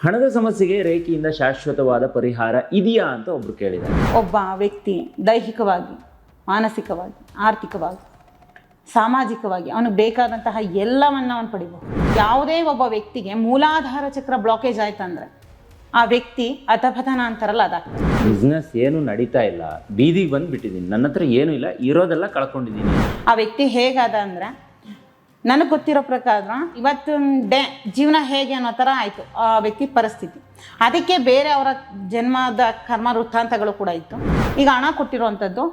ಹಣದ ಸಮಸ್ಯೆಗೆ ರೇಖೆಯಿಂದ ಶಾಶ್ವತವಾದ ಪರಿಹಾರ ಇದೆಯಾ ಅಂತ ಒಬ್ರು ಕೇಳಿದ್ದಾರೆ. ಒಬ್ಬ ವ್ಯಕ್ತಿ ದೈಹಿಕವಾಗಿ ಮಾನಸಿಕವಾಗಿ ಆರ್ಥಿಕವಾಗಿ ಸಾಮಾಜಿಕವಾಗಿ ಅವನಿಗೆ ಬೇಕಾದಂತಹ ಎಲ್ಲವನ್ನ ಅವನು ಪಡಿಬಹುದು. ಯಾವುದೇ ಒಬ್ಬ ವ್ಯಕ್ತಿಗೆ ಮೂಲಾಧಾರ ಚಕ್ರ ಬ್ಲಾಕೇಜ್ ಆಯ್ತಂದ್ರೆ ಆ ವ್ಯಕ್ತಿ ಅಥಪಥನ ಅಂತಾರಲ್ಲ ಅದ. ಬಿಸ್ನೆಸ್ ಏನು ನಡೀತಾ ಇಲ್ಲ. ಬೀದಿಗೆ ಬಂದ್ಬಿಟ್ಟಿದ್ದೀನಿ ನನ್ನ ಹತ್ರ ಏನೂ ಇಲ್ಲ. ಇರೋದೆಲ್ಲ ಕಳ್ಕೊಂಡಿದ್ದೀನಿ ಆ ವ್ಯಕ್ತಿ ಹೇಗಾದ ಅಂದ್ರೆ ನನಗೆ ಗೊತ್ತಿರೋ ಪ್ರಕಾರ ಇವತ್ತು ಡೇ, ಜೀವನ ಹೇಗೆ ಅನ್ನೋ ಥರ ಆಯಿತು ಆ ವ್ಯಕ್ತಿ ಪರಿಸ್ಥಿತಿ. ಅದಕ್ಕೆ ಬೇರೆ ಅವರ ಜನ್ಮದ ಕರ್ಮ ವೃತ್ತಾಂತಗಳು ಕೂಡ ಇತ್ತು. ಈಗ ಹಣ ಕೊಟ್ಟಿರುವಂಥದ್ದು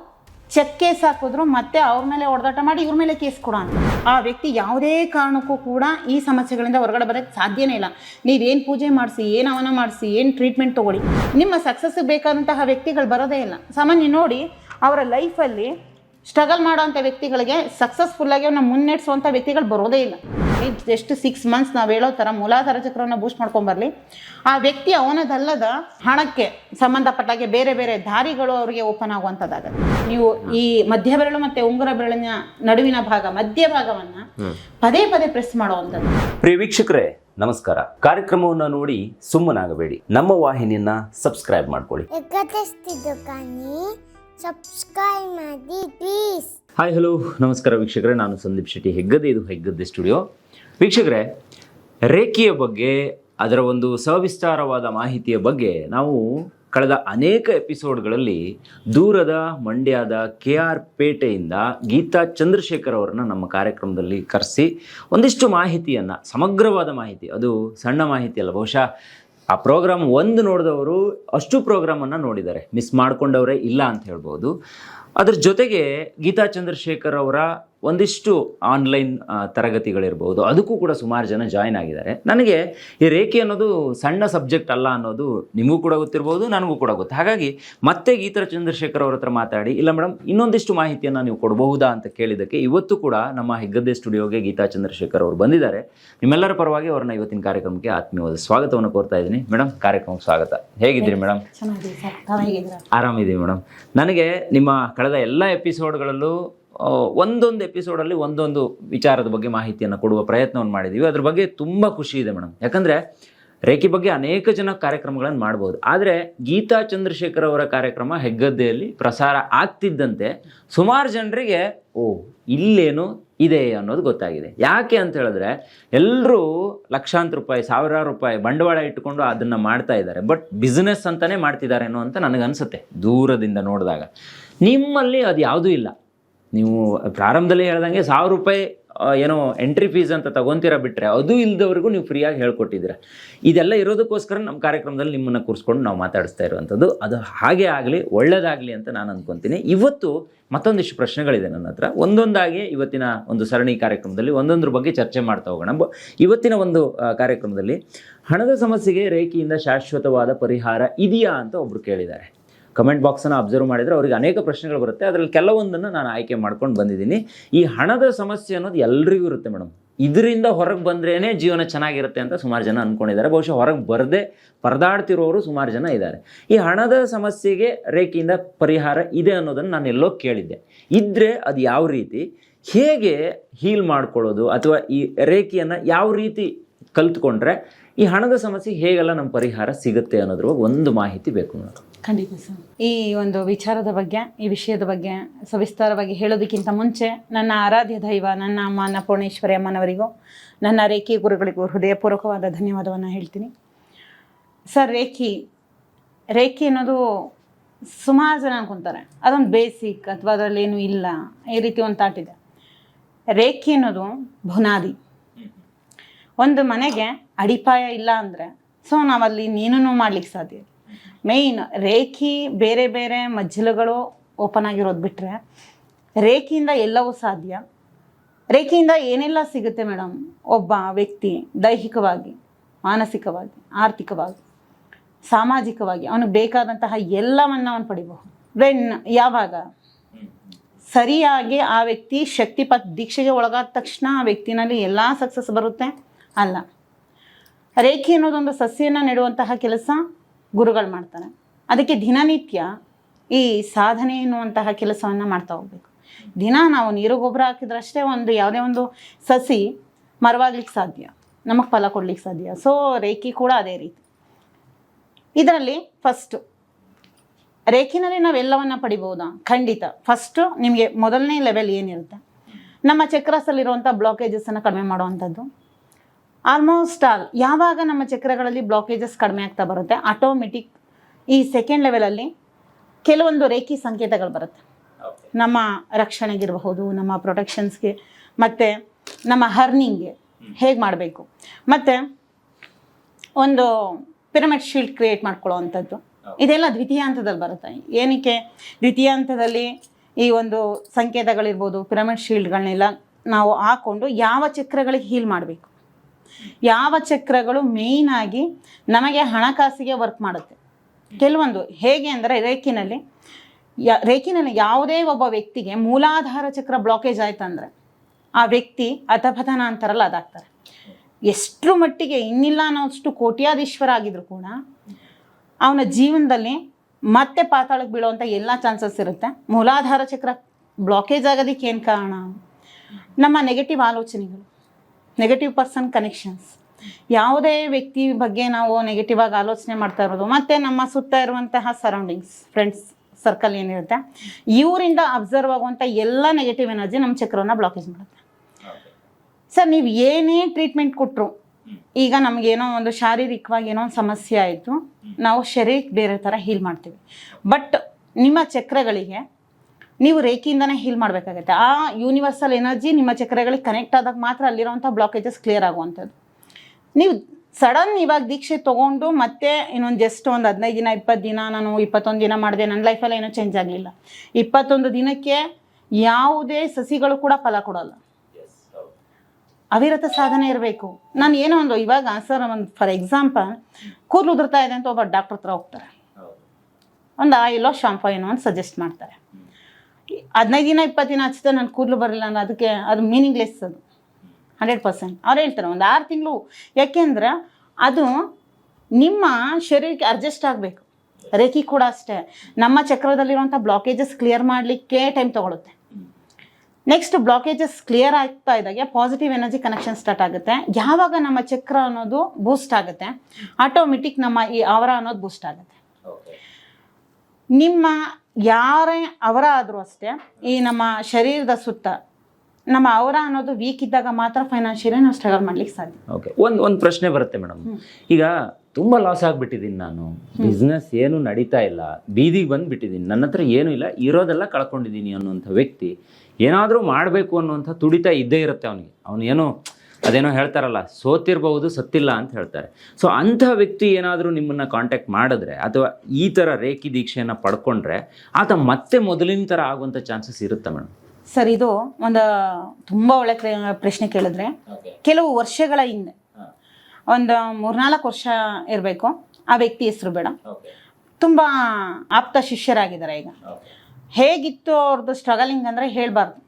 ಚೆಕ್ ಕೇಸ್ ಹಾಕಿದ್ರು, ಮತ್ತೆ ಅವ್ರ ಮೇಲೆ ಹೊಡೆದಾಟ ಮಾಡಿ ಇವ್ರ ಮೇಲೆ ಕೇಸ್ ಕೊಡೋ ಅಂತ. ಆ ವ್ಯಕ್ತಿ ಯಾವುದೇ ಕಾರಣಕ್ಕೂ ಕೂಡ ಈ ಸಮಸ್ಯೆಗಳಿಂದ ಹೊರಗಡೆ ಬರೋಕ್ಕೆ ಸಾಧ್ಯನೇ ಇಲ್ಲ. ನೀವೇನು ಪೂಜೆ ಮಾಡಿಸಿ, ಏನು ಅವನ ಮಾಡಿಸಿ, ಏನು ಟ್ರೀಟ್ಮೆಂಟ್ ತೊಗೊಳ್ಳಿ. ನಿಮ್ಮ ಸಕ್ಸಸ್ಸಿಗೆ ಬೇಕಾದಂತಹ ವ್ಯಕ್ತಿಗಳು ಬರೋದೇ ಇಲ್ಲ. ಸಾಮಾನ್ಯ ನೋಡಿ, ಅವರ ಲೈಫಲ್ಲಿ ಸ್ಟ್ರಗಲ್ ಮಾಡುವಂಥ ವ್ಯಕ್ತಿಗಳಿಗೆ ಸಕ್ಸಸ್ಫುಲ್ಲಾಗಿ ಅವ್ನ ಮುನ್ನಡೆಸುವಂಥ ವ್ಯಕ್ತಿಗಳು ಬರೋದೇ ಇಲ್ಲ. ಜಸ್ಟ್ ಸಿಕ್ಸ್ ಮಂತ್ಸ್ ನಾವು ಹೇಳೋ ಥರ ಮೂಲಾಧಾರ ಚಕ್ರವನ್ನು ಬೂಸ್ಟ್ ಮಾಡ್ಕೊಂಬರಲಿ ಆ ವ್ಯಕ್ತಿ ಅವನದಲ್ಲದ ಹಣಕ್ಕೆ ಸಂಬಂಧಪಟ್ಟಾಗೆ ಬೇರೆ ಬೇರೆ ದಾರಿಗಳು ಅವರಿಗೆ ಓಪನ್ ಆಗುವಂಥದ್ದಾಗುತ್ತೆ ನೀವು ಈ ಮಧ್ಯ ಬೆರಳು ಮತ್ತು ಉಂಗುರ ಬೆರಳಿನ ನಡುವಿನ ಭಾಗ ಮಧ್ಯ ಭಾಗವನ್ನು ಪದೇ ಪದೇ ಪ್ರೆಸ್ ಮಾಡುವಂಥದ್ದು ಪ್ರಿಯ ವೀಕ್ಷಕರೇ ನಮಸ್ಕಾರ. ಕಾರ್ಯಕ್ರಮವನ್ನು ನೋಡಿ ಸುಮ್ಮನಾಗಬೇಡಿ. ನಮ್ಮ ವಾಹಿನಿಯನ್ನ ಸಬ್ಸ್ಕ್ರೈಬ್ ಮಾಡ್ಕೊಳ್ಳಿ. ಸಬ್ಸ್ಕ್ರೈಬ್ ಮಾಡಿ ಪ್ಲೀಸ್ ಹಾಯ್ ಹಲೋ ನಮಸ್ಕಾರ ವೀಕ್ಷಕರೇ, ನಾನು ಸಂದೀಪ್ ಶೆಟ್ಟಿ ಹೆಗ್ಗದೆ ಇದು ಹೆಗ್ಗದ್ದೆ ಸ್ಟುಡಿಯೋ. ವೀಕ್ಷಕರೇ, ರೇಖೆಯ ಬಗ್ಗೆ, ಅದರ ಒಂದು ಸವಿಸ್ತಾರವಾದ ಮಾಹಿತಿಯ ಬಗ್ಗೆ ನಾವು ಕಳೆದ ಅನೇಕ ಎಪಿಸೋಡ್ಗಳಲ್ಲಿ ದೂರದ ಮಂಡ್ಯದ ಕೆ ಆರ್ ಪೇಟೆಯಿಂದ ಗೀತಾ ಚಂದ್ರಶೇಖರ್ ಅವರನ್ನ ನಮ್ಮ ಕಾರ್ಯಕ್ರಮದಲ್ಲಿ ಕರೆಸಿ ಒಂದಿಷ್ಟು ಮಾಹಿತಿಯನ್ನು, ಸಮಗ್ರವಾದ ಮಾಹಿತಿ. ಅದು ಸಣ್ಣ ಮಾಹಿತಿ ಅಲ್ಲ, ಬಹುಶಃ ಆ ಪ್ರೋಗ್ರಾಮ್ ಒಂದು ನೋಡಿದವರು ಅಷ್ಟು ಪ್ರೋಗ್ರಾಮನ್ನು ನೋಡಿದ್ದಾರೆ. ಮಿಸ್ ಮಾಡ್ಕೊಂಡವರೇ ಇಲ್ಲ ಅಂತ ಹೇಳ್ಬೋದು. ಅದ್ರ ಜೊತೆಗೆ ಗೀತಾ ಚಂದ್ರಶೇಖರ್ ಅವರ ಒಂದಿಷ್ಟು ಆನ್ಲೈನ್ ತರಗತಿಗಳಿರ್ಬೋದು. ಅದಕ್ಕೂ ಕೂಡ ಸುಮಾರು ಜನ ಜಾಯ್ನ್ ಆಗಿದ್ದಾರೆ. ನನಗೆ ಈ ರೇಖೆ ಅನ್ನೋದು ಸಣ್ಣ ಸಬ್ಜೆಕ್ಟ್ ಅಲ್ಲ ಅನ್ನೋದು ನಿಮಗೂ ಕೂಡ ಗೊತ್ತಿರ್ಬೋದು ನನಗೂ ಕೂಡ ಗೊತ್ತು. ಹಾಗಾಗಿ ಮತ್ತೆ ಗೀತಾ ಚಂದ್ರಶೇಖರ್ ಅವ್ರ ಹತ್ರ ಮಾತಾಡಿ ಇಲ್ಲ ಮೇಡಮ್ ಇನ್ನೊಂದಿಷ್ಟು ಮಾಹಿತಿಯನ್ನು ನೀವು ಕೊಡಬಹುದಾ ಅಂತ ಕೇಳಿದ್ದಕ್ಕೆ ಇವತ್ತು ಕೂಡ ನಮ್ಮ ಹೆಗ್ಗದ್ದೆ ಸ್ಟುಡಿಯೋಗೆ ಗೀತಾ ಚಂದ್ರಶೇಖರ್ ಅವರು ಬಂದಿದ್ದಾರೆ. ನಿಮ್ಮೆಲ್ಲರ ಪರವಾಗಿ ಅವ್ರನ್ನ ಇವತ್ತಿನ ಕಾರ್ಯಕ್ರಮಕ್ಕೆ ಆತ್ಮೀಯವಾದ ಸ್ವಾಗತವನ್ನು ಕೋರ್ತಾ ಇದ್ದೀನಿ. ಮೇಡಮ್ ಕಾರ್ಯಕ್ರಮಕ್ಕೆ ಸ್ವಾಗತ. ಹೇಗಿದ್ದೀರಿ ಮೇಡಮ್ ಆರಾಮಿದ್ದೀವಿ ಮೇಡಮ್ ನನಗೆ ನಿಮ್ಮ ಕಳೆದ ಎಲ್ಲ ಎಪಿಸೋಡ್ಗಳಲ್ಲೂ ಒಂದೊಂದು ಎಪಿಸೋಡಲ್ಲಿ ಒಂದೊಂದು ವಿಚಾರದ ಬಗ್ಗೆ ಮಾಹಿತಿಯನ್ನು ಕೊಡುವ ಪ್ರಯತ್ನವನ್ನು ಮಾಡಿದ್ದೀವಿ ಅದ್ರ ಬಗ್ಗೆ ತುಂಬ ಖುಷಿ ಇದೆ ಮೇಡಮ್. ಯಾಕಂದರೆ ರೇಖೆ ಬಗ್ಗೆ ಅನೇಕ ಜನ ಕಾರ್ಯಕ್ರಮಗಳನ್ನು ಮಾಡ್ಬೋದು. ಆದರೆ ಗೀತಾ ಚಂದ್ರಶೇಖರ್ ಅವರ ಕಾರ್ಯಕ್ರಮ ಹೆಗ್ಗದ್ದೆಯಲ್ಲಿ ಪ್ರಸಾರ ಆಗ್ತಿದ್ದಂತೆ ಸುಮಾರು ಜನರಿಗೆ, ಓ, ಇಲ್ಲೇನು ಇದೆ ಅನ್ನೋದು ಗೊತ್ತಾಗಿದೆ. ಯಾಕೆ ಅಂತ ಹೇಳಿದ್ರೆ ಎಲ್ಲರೂ ಲಕ್ಷಾಂತರ ರೂಪಾಯಿ, ಸಾವಿರಾರು ರೂಪಾಯಿ ಬಂಡವಾಳ ಇಟ್ಟುಕೊಂಡು ಅದನ್ನು ಮಾಡ್ತಾ ಇದ್ದಾರೆ. ಬಟ್ ಬಿಸ್ನೆಸ್ ಅಂತಲೇ ಮಾಡ್ತಿದ್ದಾರೆ ಅನ್ನೋ ಅಂತ ನನಗನ್ಸುತ್ತೆ ದೂರದಿಂದ ನೋಡಿದಾಗ. ನಿಮ್ಮಲ್ಲಿ ಅದು ಯಾವುದೂ ಇಲ್ಲ. ನೀವು ಪ್ರಾರಂಭದಲ್ಲಿ ಹೇಳ್ದಂಗೆ ಸಾವಿರ ರೂಪಾಯಿ ಏನೋ ಎಂಟ್ರಿ ಫೀಸ್ ಅಂತ ತಗೊಂತೀರ ಬಿಟ್ಟರೆ ಅದು ಇಲ್ಲದವರೆಗೂ ನೀವು ಫ್ರೀಯಾಗಿ ಹೇಳ್ಕೊಟ್ಟಿದ್ದೀರ. ಇದೆಲ್ಲ ಇರೋದಕ್ಕೋಸ್ಕರ ನಮ್ಮ ಕಾರ್ಯಕ್ರಮದಲ್ಲಿ ನಿಮ್ಮನ್ನು ಕೂರಿಸ್ಕೊಂಡು ನಾವು ಮಾತಾಡಿಸ್ತಾ ಇರುವಂಥದ್ದು. ಅದು ಹಾಗೆ ಆಗಲಿ ಒಳ್ಳೆಯದಾಗಲಿ ಅಂತ ನಾನು ಅಂದ್ಕೊತೀನಿ ಇವತ್ತು ಮತ್ತೊಂದಿಷ್ಟು ಪ್ರಶ್ನೆಗಳಿದೆ ನನ್ನ ಹತ್ರ. ಒಂದೊಂದಾಗಿ ಇವತ್ತಿನ ಒಂದು ಸರಣಿ ಕಾರ್ಯಕ್ರಮದಲ್ಲಿ ಒಂದೊಂದ್ರ ಬಗ್ಗೆ ಚರ್ಚೆ ಮಾಡ್ತಾ ಹೋಗೋಣ. ಇವತ್ತಿನ ಒಂದು ಕಾರ್ಯಕ್ರಮದಲ್ಲಿ ಹಣದ ಸಮಸ್ಯೆಗೆ ರೇಖೆಯಿಂದ ಶಾಶ್ವತವಾದ ಪರಿಹಾರ ಇದೆಯಾ ಅಂತ ಒಬ್ರು ಕೇಳಿದ್ದಾರೆ. ಕಮೆಂಟ್ ಬಾಕ್ಸನ್ನು ಅಬ್ಸರ್ವ್ ಮಾಡಿದರೆ ಅವರಿಗೆ ಅನೇಕ ಪ್ರಶ್ನೆಗಳು ಬರುತ್ತೆ. ಅದರಲ್ಲಿ ಕೆಲವೊಂದನ್ನು ನಾನು ಆಯ್ಕೆ ಮಾಡ್ಕೊಂಡು ಬಂದಿದ್ದೀನಿ. ಈ ಹಣದ ಸಮಸ್ಯೆ ಅನ್ನೋದು ಎಲ್ರಿಗೂ ಇರುತ್ತೆ ಮೇಡಮ್. ಇದರಿಂದ ಹೊರಗೆ ಬಂದ್ರೇ ಜೀವನ ಚೆನ್ನಾಗಿರುತ್ತೆ ಅಂತ ಸುಮಾರು ಜನ ಅಂದ್ಕೊಂಡಿದ್ದಾರೆ ಬಹುಶಃ ಹೊರಗೆ ಬರದೆ ಪರದಾಡ್ತಿರೋರು ಸುಮಾರು ಜನ ಇದ್ದಾರೆ. ಈ ಹಣದ ಸಮಸ್ಯೆಗೆ ರೇಖೆಯಿಂದ ಪರಿಹಾರ ಇದೆ ಅನ್ನೋದನ್ನು ನಾನು ಎಲ್ಲೋ ಕೇಳಿದ್ದೆ. ಇದ್ದರೆ ಅದು ಯಾವ ರೀತಿ? ಹೇಗೆ ಹೀಲ್ ಮಾಡ್ಕೊಳ್ಳೋದು? ಅಥವಾ ಈ ರೇಖೆಯನ್ನು ಯಾವ ರೀತಿ ಕಲ್ತ್ಕೊಂಡ್ರೆ ಈ ಹಣದ ಸಮಸ್ಯೆ ಹೇಗೆಲ್ಲ ನಮ್ಮ ಪರಿಹಾರ ಸಿಗುತ್ತೆ ಅನ್ನೋದ್ರ ಒಂದು ಮಾಹಿತಿ ಬೇಕು ಮೇಡಮ್. ಖಂಡಿತ ಸರ್. ಈ ಒಂದು ವಿಚಾರದ ಬಗ್ಗೆ, ಈ ವಿಷಯದ ಬಗ್ಗೆ ಸವಿಸ್ತಾರವಾಗಿ ಹೇಳೋದಕ್ಕಿಂತ ಮುಂಚೆ ನನ್ನ ಆರಾಧ್ಯ ದೈವ, ನನ್ನ ಅಮ್ಮ ಅನ್ನಪೂರ್ಣೇಶ್ವರಿ ಅಮ್ಮನವರಿಗೂ, ನನ್ನ ರೇಖಿ ಗುರುಗಳಿಗೂ ಹೃದಯಪೂರ್ವಕವಾದ ಧನ್ಯವಾದವನ್ನು ಹೇಳ್ತೀನಿ. ಸರ್, ರೇಖಿ ರೇಖಿ ಅನ್ನೋದು ಸುಮಾರು ಜನ ಅನ್ಕೊಂತಾರೆ. ಅದೊಂದು ಬೇಸಿಕ್ ಅಥವಾ ಅದರಲ್ಲಿ ಏನು ಇಲ್ಲ, ಈ ರೀತಿ ಒಂದು ತಾಟಿದೆ ರೇಖಿ ಅನ್ನೋದು ಬುನಾದಿ. ಒಂದು ಮನೆಗೆ ಅಡಿಪಾಯ ಇಲ್ಲ ಅಂದರೆ, ಸೊ ನಾವಲ್ಲಿ ನೀನು ಮಾಡ್ಲಿಕ್ಕೆ ಸಾಧ್ಯ ಮೇಯ್ನ್ ರೇಖಿ ಬೇರೆ ಬೇರೆ ಮಜ್ಜಲುಗಳು ಓಪನ್ ಆಗಿರೋದು ಬಿಟ್ಟರೆ ರೇಖಿಯಿಂದ ಎಲ್ಲವೂ ಸಾಧ್ಯ. ರೇಖೆಯಿಂದ ಏನೆಲ್ಲ ಸಿಗುತ್ತೆ ಮೇಡಮ್ ಒಬ್ಬ ವ್ಯಕ್ತಿ ದೈಹಿಕವಾಗಿ, ಮಾನಸಿಕವಾಗಿ, ಆರ್ಥಿಕವಾಗಿ, ಸಾಮಾಜಿಕವಾಗಿ ಅವನಿಗೆ ಬೇಕಾದಂತಹ ಎಲ್ಲವನ್ನು ಅವನು ಪಡಿಬಹುದು. ವೆನ್ ಯಾವಾಗ? ಸರಿಯಾಗಿ ಆ ವ್ಯಕ್ತಿ ಶಕ್ತಿಪತ್ ದೀಕ್ಷೆಗೆ ಒಳಗಾದ ತಕ್ಷಣ ಆ ವ್ಯಕ್ತಿನಲ್ಲಿ ಎಲ್ಲ ಸಕ್ಸಸ್ ಬರುತ್ತೆ? ಅಲ್ಲ. ರೇಖೆ ಅನ್ನೋದೊಂದು ಸಸ್ಯನ ನೆಡುವಂತಹ ಕೆಲಸ ಗುರುಗಳು ಮಾಡ್ತಾರೆ. ಅದಕ್ಕೆ ದಿನನಿತ್ಯ ಈ ಸಾಧನೆ ಎನ್ನುವಂತಹ ಕೆಲಸವನ್ನು ಮಾಡ್ತಾ ಹೋಗ್ಬೇಕು. ದಿನ ನಾವು ನೀರು ಗೊಬ್ಬರ ಹಾಕಿದ್ರಷ್ಟೇ ಒಂದು ಯಾವುದೇ ಒಂದು ಸಸಿ ಮರವಾಗ್ಲಿಕ್ಕೆ ಸಾಧ್ಯ. ನಮಗೆ ಫಲ ಕೊಡ್ಲಿಕ್ಕೆ ಸಾಧ್ಯ. ಸೊ ರೇಖಿ ಕೂಡ ಅದೇ ರೀತಿ. ಇದರಲ್ಲಿ ಫಸ್ಟು ರೇಖಿನಲ್ಲಿ ನಾವೆಲ್ಲವನ್ನ ಪಡಿಬೋದಾ? ಖಂಡಿತ. ಫಸ್ಟು ನಿಮಗೆ ಮೊದಲನೇ ಲೆವೆಲ್ ಏನಿರುತ್ತೆ? ನಮ್ಮ ಚಕ್ರಸಲ್ಲಿರುವಂಥ ಬ್ಲಾಕೇಜಸನ್ನು ಕಡಿಮೆ ಮಾಡುವಂಥದ್ದು. ಆಲ್ಮೋಸ್ಟ್ ಆಲ್ ಯಾವಾಗ ನಮ್ಮ ಚಕ್ರಗಳಲ್ಲಿ ಬ್ಲಾಕೇಜಸ್ ಕಡಿಮೆ ಆಗ್ತಾ ಬರುತ್ತೆ ಆಟೋಮೆಟಿಕ್ ಈ ಸೆಕೆಂಡ್ ಲೆವೆಲಲ್ಲಿ ಕೆಲವೊಂದು ರೇಖಿ ಸಂಕೇತಗಳು ಬರುತ್ತೆ. ನಮ್ಮ ರಕ್ಷಣೆಗಿರಬಹುದು ನಮ್ಮ ಪ್ರೊಟೆಕ್ಷನ್ಸ್ಗೆ ಮತ್ತು ನಮ್ಮ ಹರ್ನಿಂಗ್ಗೆ ಹೇಗೆ ಮಾಡಬೇಕು? ಮತ್ತು ಒಂದು ಪಿರಮಿಡ್ ಶೀಲ್ಡ್ ಕ್ರಿಯೇಟ್ ಮಾಡ್ಕೊಳ್ಳೋ ಅಂಥದ್ದು ಇದೆಲ್ಲ ದ್ವಿತೀಯ ಹಂತದಲ್ಲಿ ಬರುತ್ತೆ. ಏನಕ್ಕೆ? ದ್ವಿತೀಯ ಹಂತದಲ್ಲಿ ಈ ಒಂದು ಸಂಕೇತಗಳಿರ್ಬೋದು ಪಿರಮಿಡ್ ಶೀಲ್ಡ್ಗಳನ್ನೆಲ್ಲ ನಾವು ಹಾಕ್ಕೊಂಡು ಯಾವ ಚಕ್ರಗಳಿಗೆ ಹೀಲ್ ಮಾಡಬೇಕು? ಯಾವ ಚಕ್ರಗಳು ಮೇಯ್ನ್ ಆಗಿ ನಮಗೆ ಹಣಕಾಸಿಗೆ ವರ್ಕ್ ಮಾಡುತ್ತೆ. ಕೆಲವೊಂದು ಹೇಗೆ ಅಂದರೆ ರೇಖಿನಲ್ಲಿ, ಯಾ, ರೇಖಿನಲ್ಲಿ ಯಾವುದೇ ಒಬ್ಬ ವ್ಯಕ್ತಿಗೆ ಮೂಲಾಧಾರ ಚಕ್ರ ಬ್ಲಾಕೇಜ್ ಆಯ್ತಂದ್ರೆ ಆ ವ್ಯಕ್ತಿ ಅಥಪಥನ ಅಂತಾರಲ್ಲ, ಅದಾಗ್ತಾರೆ. ಎಷ್ಟರ ಮಟ್ಟಿಗೆ ಇನ್ನಿಲ್ಲ ಅನ್ನೋಷ್ಟು ಕೋಟ್ಯಾಧೀಶ್ವರ ಆಗಿದ್ರು ಕೂಡ ಅವನ ಜೀವನದಲ್ಲಿ ಮತ್ತೆ ಪಾತಾಳಕ್ಕೆ ಬೀಳುವಂಥ ಎಲ್ಲ ಚಾನ್ಸಸ್ ಇರುತ್ತೆ. ಮೂಲಾಧಾರ ಚಕ್ರ ಬ್ಲಾಕೇಜ್ ಆಗೋದಕ್ಕೆ ಏನು ಕಾರಣ? ನಮ್ಮ ನೆಗೆಟಿವ್ ಆಲೋಚನೆಗಳು. ನೆಗೆಟಿವ್ ಪರ್ಸನ್ ಕನೆಕ್ಷನ್ಸ್ ಯಾವುದೇ ವ್ಯಕ್ತಿ ಬಗ್ಗೆ ನಾವು ನೆಗೆಟಿವ್ ಆಗಿ ಆಲೋಚನೆ ಮಾಡ್ತಾ ಇರೋದು ಮತ್ತು ನಮ್ಮ ಸುತ್ತ ಇರುವಂತಹ ಸರೌಂಡಿಂಗ್ಸ್ ಫ್ರೆಂಡ್ಸ್ ಸರ್ಕಲ್ ಏನಿರುತ್ತೆ ಇವರಿಂದ ಅಬ್ಸರ್ವ್ ಆಗುವಂಥ ಎಲ್ಲ ನೆಗೆಟಿವ್ ಎನರ್ಜಿ ನಮ್ಮ ಚಕ್ರವನ್ನು ಬ್ಲಾಕೇಜ್ ಮಾಡುತ್ತೆ. ಸರ್ ನೀವು ಏನೇ ಟ್ರೀಟ್ಮೆಂಟ್ ಕೊಟ್ಟರು ಈಗ ನಮಗೇನೋ ಒಂದು ಶಾರೀರಿಕವಾಗಿ ಏನೋ ಒಂದು ಸಮಸ್ಯೆ ಆಯಿತು ನಾವು ಶರೀರಕ್ಕೆ ಬೇರೆ ಥರ ಹೀಲ್ ಮಾಡ್ತೀವಿ. ಬಟ್ ನಿಮ್ಮ ಚಕ್ರಗಳಿಗೆ ನೀವು ರೇಖೆಯಿಂದನೇ ಹೀಲ್ ಮಾಡಬೇಕಾಗುತ್ತೆ. ಆ ಯೂನಿವರ್ಸಲ್ ಎನರ್ಜಿ ನಿಮ್ಮ ಚಕ್ರಗಳಿಗೆ ಕನೆಕ್ಟ್ ಆದಾಗ ಮಾತ್ರ ಅಲ್ಲಿರೋಂಥ ಬ್ಲಾಕೇಜಸ್ ಕ್ಲಿಯರ್ ಆಗುವಂಥದ್ದು. ನೀವು ಸಡನ್ ಇವಾಗ ದೀಕ್ಷೆ ತೊಗೊಂಡು ಮತ್ತೆ ಇನ್ನೊಂದು ಜಸ್ಟ್ ಒಂದು ಹದಿನೈದು ದಿನ ಇಪ್ಪತ್ತು ದಿನ ನಾನು ಇಪ್ಪತ್ತೊಂದು ದಿನ ಮಾಡಿದೆ ನನ್ನ ಲೈಫಲ್ಲಿ ಏನೂ ಚೇಂಜ್ ಆಗಲಿಲ್ಲ. ಇಪ್ಪತ್ತೊಂದು ದಿನಕ್ಕೆ ಯಾವುದೇ ಸಸಿಗಳು ಕೂಡ ಫಲ ಕೊಡೋಲ್ಲ. ಅವಿರತ ಸಾಧನೆ ಇರಬೇಕು. ನಾನು ಏನೋ ಒಂದು ಇವಾಗ ಸರ್ ಒಂದು ಫಾರ್ ಎಕ್ಸಾಂಪಲ್ ಕೂದಲು ಉದುರ್ತಾ ಇದೆ ಅಂತ ಒಬ್ಬ ಡಾಕ್ಟರ್ ಹತ್ರ ಹೋಗ್ತಾರೆ. ಒಂದು ಆಯಿಲೋ ಶಾಂಪೋ ಏನೋ ಅಂತ ಸಜೆಸ್ಟ್ ಮಾಡ್ತಾರೆ. ಹದಿನೈದು ದಿನ ಇಪ್ಪತ್ತು ದಿನ ಹಚ್ಚಿದ ನನ್ನ ಕೂದಲು ಬರಲಿಲ್ಲ ಅಂದ್ರೆ ಅದಕ್ಕೆ ಅದು ಮೀನಿಂಗ್ಲೆಸ್ ಅದು. ಹಂಡ್ರೆಡ್ ಪರ್ಸೆಂಟ್ ಅವ್ರು ಹೇಳ್ತಾರೆ ಒಂದು ಆರು ತಿಂಗಳು. ಯಾಕೆಂದ್ರೆ ಅದು ನಿಮ್ಮ ಶರೀರಕ್ಕೆ ಅಡ್ಜಸ್ಟ್ ಆಗಬೇಕು. ರೇಖಿ ಕೂಡ ಅಷ್ಟೇ. ನಮ್ಮ ಚಕ್ರದಲ್ಲಿರುವಂಥ ಬ್ಲಾಕೇಜಸ್ ಕ್ಲಿಯರ್ ಮಾಡಲಿಕ್ಕೆ ಟೈಮ್ ತೊಗೊಳುತ್ತೆ. ನೆಕ್ಸ್ಟ್ ಬ್ಲಾಕೇಜಸ್ ಕ್ಲಿಯರ್ ಆಗ್ತಾ ಇದ್ದಾಗ ಪಾಸಿಟಿವ್ ಎನರ್ಜಿ ಕನೆಕ್ಷನ್ ಸ್ಟಾರ್ಟ್ ಆಗುತ್ತೆ. ಯಾವಾಗ ನಮ್ಮ ಚಕ್ರ ಅನ್ನೋದು ಬೂಸ್ಟ್ ಆಗುತ್ತೆ ಆಟೋಮೆಟಿಕ್ ನಮ್ಮ ಈ ಅವರ ಅನ್ನೋದು ಬೂಸ್ಟ್ ಆಗುತ್ತೆ. ನಿಮ್ಮ ಯಾರೇ ಅವರ ಆದರೂ ಅಷ್ಟೇ ಈ ನಮ್ಮ ಶರೀರದ ಸುತ್ತ ನಮ್ಮ ಅವರ ಅನ್ನೋದು ವೀಕ್ ಇದ್ದಾಗ ಮಾತ್ರ ಫೈನಾನ್ಷಿಯಲಿ ನಾವು ಸ್ಟ್ರಗಲ್ ಮಾಡ್ಲಿಕ್ಕೆ ಸಾಧ್ಯ. ಓಕೆ ಒಂದು ಒಂದು ಪ್ರಶ್ನೆ ಬರುತ್ತೆ ಮೇಡಮ್. ಈಗ ತುಂಬ ಲಾಸ್ ಆಗಿಬಿಟ್ಟಿದ್ದೀನಿ ನಾನು. ಬಿಸ್ನೆಸ್ ಏನು ನಡೀತಾ ಇಲ್ಲ. ಬೀದಿಗೆ ಬಂದುಬಿಟ್ಟಿದ್ದೀನಿ ನನ್ನ ಹತ್ರ ಏನೂ ಇಲ್ಲ. ಇರೋದೆಲ್ಲ ಕಳ್ಕೊಂಡಿದ್ದೀನಿ ಅನ್ನುವಂಥ ವ್ಯಕ್ತಿ ಏನಾದರೂ ಮಾಡಬೇಕು ಅನ್ನುವಂಥ ತುಡಿತ ಇದ್ದೇ ಇರುತ್ತೆ ಅವನಿಗೆ. ಅವನು ಏನೋ ಅದೇನೋ ಹೇಳ್ತಾರಲ್ಲ ಸೋತಿರ್ಬಹುದು ಸತ್ತಿಲ್ಲ ಅಂತ ಹೇಳ್ತಾರೆ. ಸೊ ಅಂಥ ವ್ಯಕ್ತಿ ಏನಾದರೂ ನಿಮ್ಮನ್ನು ಕಾಂಟ್ಯಾಕ್ಟ್ ಮಾಡಿದ್ರೆ ಅಥವಾ ಈ ಥರ ರೇಖಿ ದೀಕ್ಷೆಯನ್ನು ಪಡ್ಕೊಂಡ್ರೆ ಆತ ಮತ್ತೆ ಮೊದಲಿನ ಥರ ಆಗುವಂಥ ಚಾನ್ಸಸ್ ಇರುತ್ತೆ ಮೇಡಮ್ ಸರ್ ಇದು ಒಂದು ತುಂಬ ಒಳ್ಳೆ ಕ್ರ- ಪ್ರಶ್ನೆ ಕೇಳಿದ್ರೆ. ಕೆಲವು ವರ್ಷಗಳ ಹಿಂದೆ ಒಂದು ಮೂರ್ನಾಲ್ಕು ವರ್ಷ ಇರಬೇಕು. ಆ ವ್ಯಕ್ತಿ ಹೆಸರು ಬೇಡ. ತುಂಬ ಆಪ್ತ ಶಿಷ್ಯರಾಗಿದ್ದಾರೆ ಈಗ. ಹೇಗಿತ್ತು ಅವ್ರದ್ದು ಸ್ಟ್ರಗಲಿಂಗ್ ಅಂದರೆ ಹೇಳಬಾರ್ದು.